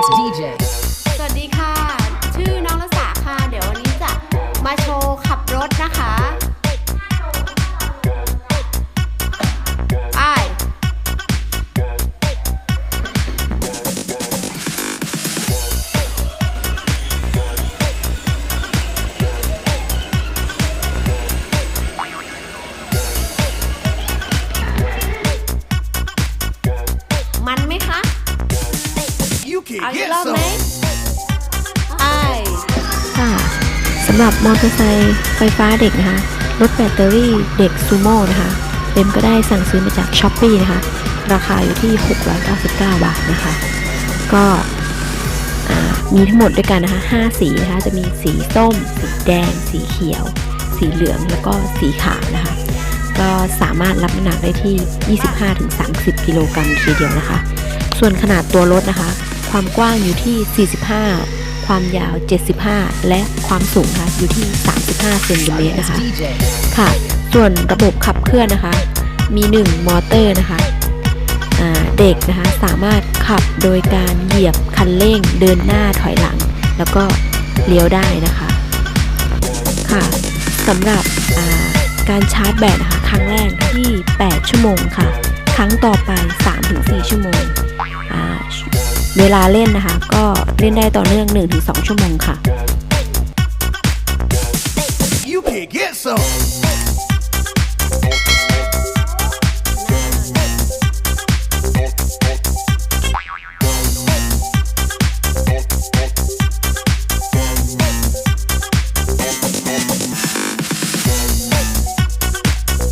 It's DJ. สวัสดีค่ะ ชื่อน้องรัษาค่ะ เดี๋ยววันนี้จะมาโชว์ขับรถนะคะ You can เอาอีก get รอบไหม some. ไปค่ะสำหรับมอเตอร์ไซค์ไฟฟ้าเด็กนะคะ รถแบตเตอรี่เด็กซูโม่นะคะเบมก็ได้สั่งซื้อมาจากช้อปปีนะคะ ราคาอยู่ที่ 699 บาทนะคะ ก็อ่ามีทั้งหมดด้วยกันนะคะ 5 สีนะคะ จะมีสีส้ม สีแดง สีเขียว สีเหลือง แล้วก็สีขาวนะคะ ก็สามารถรับน้ำหนักได้ที่ 25-30 กิโลกรัมทีเดียวนะคะ ส่วนขนาดตัวรถนะคะ ความกว้างอยู่ที่ 45 ความยาว 75 และความสูงนะคะอยู่ที่ 35 เซนติเมตรนะคะ ค่ะ ส่วนระบบขับเคลื่อนนะคะ มี 1 มอเตอร์นะคะเด็กนะคะสามารถขับโดยการเหยียบคันเร่งเดินหน้าถอยหลัง แล้วก็เลี้ยวได้นะคะ ค่ะสำหรับการชาร์จแบตนะคะ ครั้งแรกที่ 8 ชั่วโมงค่ะ ครั้งต่อไป 3-4 ชั่วโมง เวลาเล่นนะคะ ก็เล่นได้ต่อเนื่อง 1-2 ชั่วโมงค่ะ You can get some.